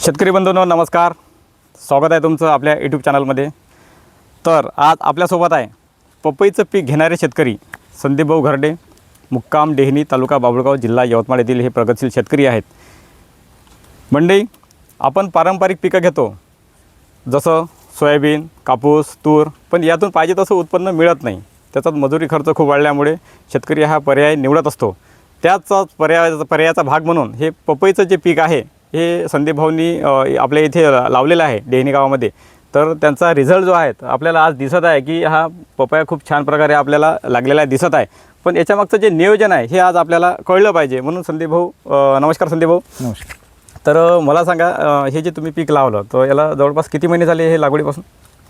शेतकरी बंधूंनो नमस्कार. स्वागत आहे तुमचं आपल्या यूट्यूब चॅनलमध्ये तर आज आपल्यासोबत आहे पपईचं पीक घेणारे शेतकरी संदीपभाऊ घरडे मुक्काम डेहनी तालुका बाबुळगाव जिल्हा यवतमाळ येथील हे प्रगतशील शेतकरी आहेत. मंडई आपण पारंपरिक पिकं घेतो. जसं सोयाबीन कापूस तूर पण यातून पाहिजे तसं उत्पन्न मिळत नाही. त्याचाच मजुरी खर्च खूप वाढल्यामुळे शेतकरी हा पर्याय निवडत असतो. त्याच पर्यायाचा पर्यायाचा भाग म्हणून हे पपईचं जे पीक आहे हे संदीप भाऊंनी आपल्या इथे लावलेलं आहे डेहनी गावामध्ये. तर त्यांचा रिझल्ट जो आहे आपल्याला आज दिसत आहे की हा पपया खूप छान प्रकारे आपल्याला लागलेला आहे दिसत आहे. पण याच्यामागचं जे नियोजन आहे हे आज आपल्याला कळलं पाहिजे. म्हणून संदीप भाऊ नमस्कार संदीप भाऊ नमस्कार. तर मला सांगा हे जे तुम्ही पीक लावलं तर याला जवळपास किती महिने झाले हे लागवडीपासून?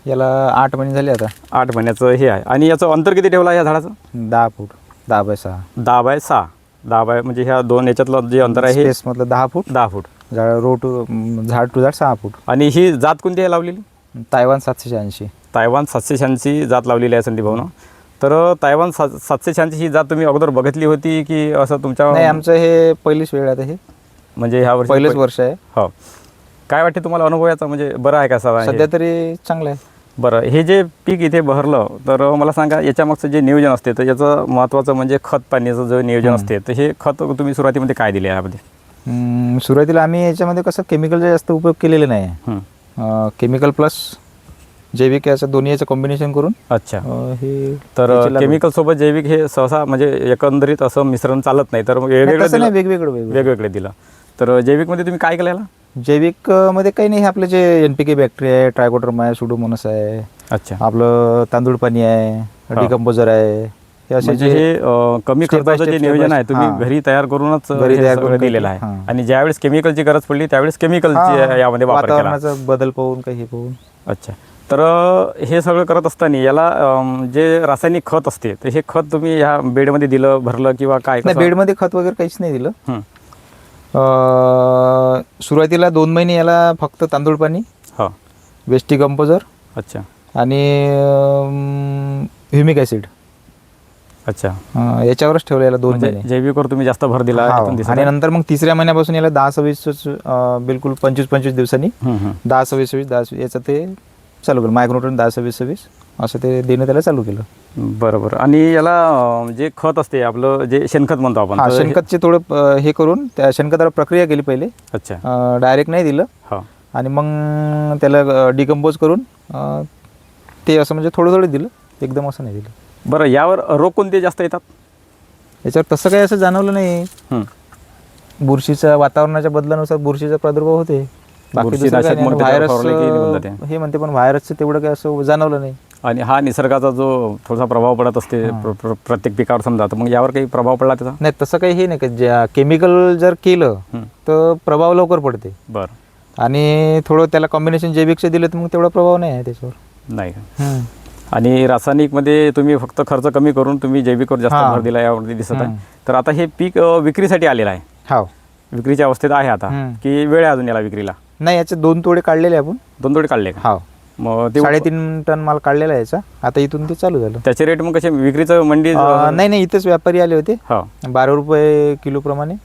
याला आठ महिने झाले आता. आठ महिन्याचं हे आहे. आणि याचं अंतर किती ठेवलं आहे या झाडाचं? दहा फूट दहा बाय सहा. दहा बाय सहा. दहा बाय म्हणजे ह्या दोन याच्यातलं जे अंतर आहे हे मधलं दहा फूट. दहा फूट. झाड रो टू झाड टू झाड सहा फूट. आणि ही जात कोणती आहे लावलेली? तायवान सातशे शहाऐंशी. तायवान सातशे शहाऐंशी जात लावलेली आहे संदीप भाऊनं. तर तायवान सात सातशे शहाऐंशी ही जात तुम्ही अगोदर बघितली होती की असं तुमच्या नाही आमचं हे पहिलीच वेळ आहे आता हे. म्हणजे ह्या वर्षी पहिलंच वर्ष आहे. हो. काय वाटते तुम्हाला अनुभव याचा म्हणजे बरं आहे का सर सध्या तरी चांगलं आहे. बरं हे जे पीक इथे बहरलं तर मला सांगा याच्यामागचं जे नियोजन असते तर याचं महत्त्वाचं म्हणजे खत पाण्याचं जे नियोजन असते तर हे खत तुम्ही सुरुवातीमध्ये काय दिले यामध्ये? हम्म, सुरुवातीला आम्ही याच्यामध्ये कसं केमिकलचा जास्त उपयोग केलेला नाही. हं. केमिकल प्लस जैविक याचं दोन्ही याचं कॉम्बिनेशन करून अच्छा. अं, हे तर लागवड. केमिकल सोबत जैविक हे सहसा म्हणजे एकंदरीत असं मिश्रण चालत नाही तर मग नाही, वेगवेगळं तसं नाही दिलं वेगवेगळं वेगवेगळं. वेगवेगळे दिलं. तर जैविकमध्ये तुम्ही काय केलं याला जैविक अं, मध्ये काही नाही हे आपले जे एन पी के बॅक्टेरिया आहे ट्रायकोटर्म आहे सुडोमोनस आहे. अच्छा. आपलं तांदूळ पाणी आहे. डिकम्पोजर आहे. हे असे म्हणजे जे हे अं, कमी step by खर्चाचं जे step, नियोजन आहे step. तुम्ही हां. घरी तयार करूनच घरी हे तयार सगळं करून दिलेलं आहे हां. आणि ज्यावेळेस केमिकलची गरज पडली त्यावेळेस हा, केमिकलची यामध्ये वापर केला वातावरणाचा बदल पाहून काही हे पाहून अच्छा तर अ, हे सगळं करत असताना याला अम, जे रासायनिक खत असते तर हे खत तुम्ही ह्या बेडमध्ये दिलं भरलं किंवा काय नाही कसं? बेडमध्ये खत वगैरे काहीच नाही दिलं हं. अं, सुरुवातीला दोन महिने याला फक्त तांदूळ पाणी हो वेस्टी कंपोजर अच्छा आणि ह्युमिक ॲसिड अच्छा. याच्यावरच ठेवलं याला दोन म्हणजे महिने. जैविकवर तुम्ही जास्त भर दिला हाव. यातून दिसत आणि आहे. नंतर मग तिसऱ्या महिन्यापासून याला दहा सव्वीस अं, बिलकुल पंचवीस पंचवीस दिवसांनी. दहा सव्वीस सव्वीस दहा सव्वीस याचं ते चालू केलं. मायक्रोटन दहा सव्वीस सव्वीस असं ते देणं त्याला चालू केलं. बरं बरं आणि याला अं, जे खत असते आपलं जे शेणखत म्हणतो आपण हा तर हे- शेणखतचे थोडं अं, हे करून त्या शेणखताला प्रक्रिया केली पहिले. अच्छा. डायरेक्ट नाही दिलं. हो. आणि मग त्याला डिकम्पोज करून अं, ते असं म्हणजे थोडं थोडं दिलं. एकदम असं नाही दिलं. बरं यावर रोग कोणते जास्त येतात? याच्यावर तसं काही असं जाणवलं नाही. हं. बुरशीच्या वातावरणाच्या बदलानुसार बुरशीचा प्रादुर्भाव होते. दुसरं नाही. व्हायरस निघून जाते. हे म्हणते पण व्हायरसचं तेवढं काही असं जाणवलं नाही. आणि हा निसर्गाचा जो थोडासा प्रभाव पडत असते प्र- प्र- प्रत्येक पिकावर समजा तर मग यावर काही प्रभाव पडला त्याचा? नाही तसं काही हे नाही का ज्या केमिकल जर केलं हं. तर प्रभाव लवकर पडते. बरं. आणि थोडं त्याला कॉम्बिनेशन जैविकचं दिलं तर मग तेवढा प्रभाव नाही आहे त्याच्यावर. नाही का? आणि रासायनिकमध्ये तुम्ही फक्त खर्च कमी करून तुम्ही जैविकवर जास्त. भर दिला यावरती दिसत आहे. तर आता हे पीक विक्रीसाठी आलेलं आहे. हो. विक्रीच्या अवस्थेत आहे आता. की वेळ आहे अजून याला विक्रीला? नाही याचे दोन तोडे काढलेले आपण. दोन तोडे काढले का? हो. मग ते साडेतीन टन माल काढलेला आहे याचा. आता इथून ते चालू झालं. त्याचे रेट मग कसे? विक्रीचं मंडी नाही नाही इथेच व्यापारी आले होते. हो. बारा रुपये किलो प्रमाणे.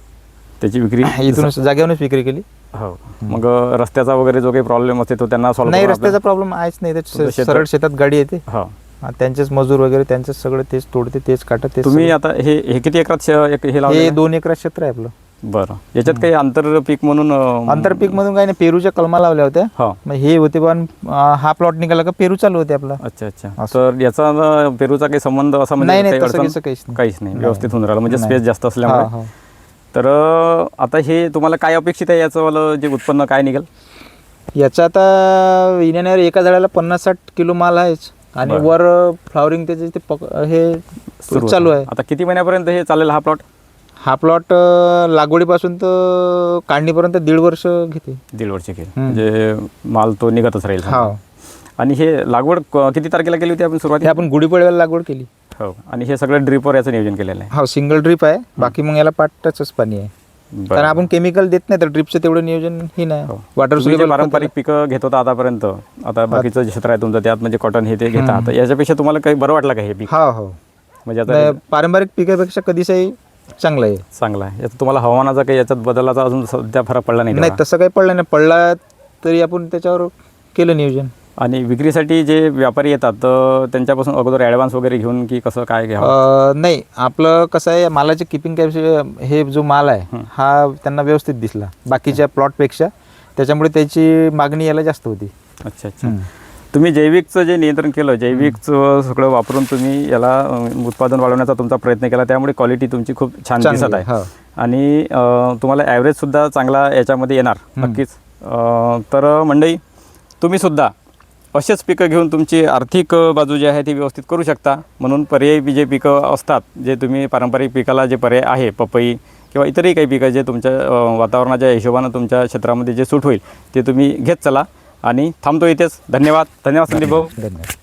त्याची विक्री इथूनच जागेवरूनच विक्री केली. हो. मग रस्त्याचा वगैरे जो काही प्रॉब्लेम असते तो त्यांना सॉल्व्ह नाही रस्त्याचा प्रॉब्लेम आहेच नाही. ते तुमचं शेतात- सरळ शेतात गाडी येते. हो. हा, त्यांचेच मजूर वगैरे त्यांचेच सगळं तेच तोडते तेच काटत तेच तुम्ही. आता हे हे किती एकरात श- एक हे हे लावलं दोन एकरात क्षेत्र आहे आपलं. बरं. याच्यात काही आंतर पीक म्हणून अ, आंतरपीक मधून काही नाही. पेरूच्या कलमा लावल्या होत्या. हो. मग हे होते पण अं, हा प्लॉट निघाला का पेरू चालू होते आपला. अच्छा अच्छा. असं. तर याचा पेरूचा काही संबंध असा म्हणजे नाही नाही काही तसं अडचण? कसं काहीच नाही. काहीच नाही. नाही. व्यवस्थित होऊन राहिलं. म्हणजे नाही. स्पेस जास्त हा, असल्यामुळे हो. तर आता हे तुम्हाला काय अपेक्षित आहे याचं वालं जे उत्पन्न काय निघेल? याचं आता येण्यावर एका झाडाला पन्नास साठ किलो माल आहेच. आणि बरं. वर फ्लावरिंग त्याचे ते पक हे सुरू चालू. आहे. आता किती महिन्यापर्यंत हे चालेल हा प्लॉट हा प्लॉट लागवडीपासून तर काढणीपर्यंत दीड वर्ष घेते. दीड वर्ष हम्म. म्हणजे माल तो निघतच राहील. हा आणि हे लागवड क- किती तारखेला केली होती आपण हे सुरुवाती आपण गुढीपाडव्याला लागवड केली. हो. आणि हे सगळं ड्रिपवर याचं नियोजन केलेलं आहे. हा सिंगल ड्रीप आहे. बाकी मग याला पाटाचंच पाणी आहे. कारण आपण केमिकल देत नाही तर ड्रीपचं तेवढं नियोजन ही नाही. हो. वॉटर जे सुलेबल पारंपरिक पिकं घेत होता आतापर्यंत आता बाकीचं क्षेत्र आहे तुमचं त्यात म्हणजे कॉटन हे ते घेता. तर याच्यापेक्षा तुम्हाला काही बरं वाटलं का हे पीक? हा हो. म्हणजे आता नाही, पारंपरिक पिकापेक्षा कधीचही चांगलं आहे. चांगला आहे. याचा तुम्हाला हवामानाचा काही याच्यात बदलाचा अजून सध्या फरक पडला नाही नाही तेवढा? तसं काही पडलं नाही. पडला तरी आपण त्याच्यावर केलं नियोजन. आणि विक्रीसाठी जे व्यापारी येतात तर त्यांच्यापासून अगोदर ॲडव्हान्स वगैरे घेऊन की कसं काय घ्यावं? अं, नाही आपलं कसं आहे मालाचे किपिंग कॅपॅसिटी हे जो माल आहे हा. त्यांना व्यवस्थित दिसला. बाकीच्या प्लॉटपेक्षा त्याच्यामुळे त्याची मागणी याला जास्त होती. अच्छा अच्छा. तुम्ही जैविकचं जे नियंत्रण केलं जैविकचं सगळं वापरून तुम्ही याला अं, उत्पादन वाढवण्याचा तुमचा प्रयत्न केला त्यामुळे क्वालिटी तुमची खूप छान चांगली दिसत आहे, हो. आणि अं, तुम्हाला ॲव्हरेजसुद्धा चांगला याच्यामध्ये येणार नक्कीच. अं, तर मंडळी तुम्हीसुद्धा असेच पिकं घेऊन तुमची आर्थिक बाजू जी आहे ती व्यवस्थित करू शकता. म्हणून पर्यायी बी जे पिकं असतात जे तुम्ही पारंपरिक पिकाला जे पर्याय आहे पपई किंवा इतरही काही पिकं जे तुमच्या वातावरणाच्या हिशोबानं तुमच्या क्षेत्रामध्ये जे सूट होईल ते तुम्ही घेत चला. आणि थांबतो इथेच. धन्यवाद. धन्यवाद संदीप भाऊ. धन्यवाद.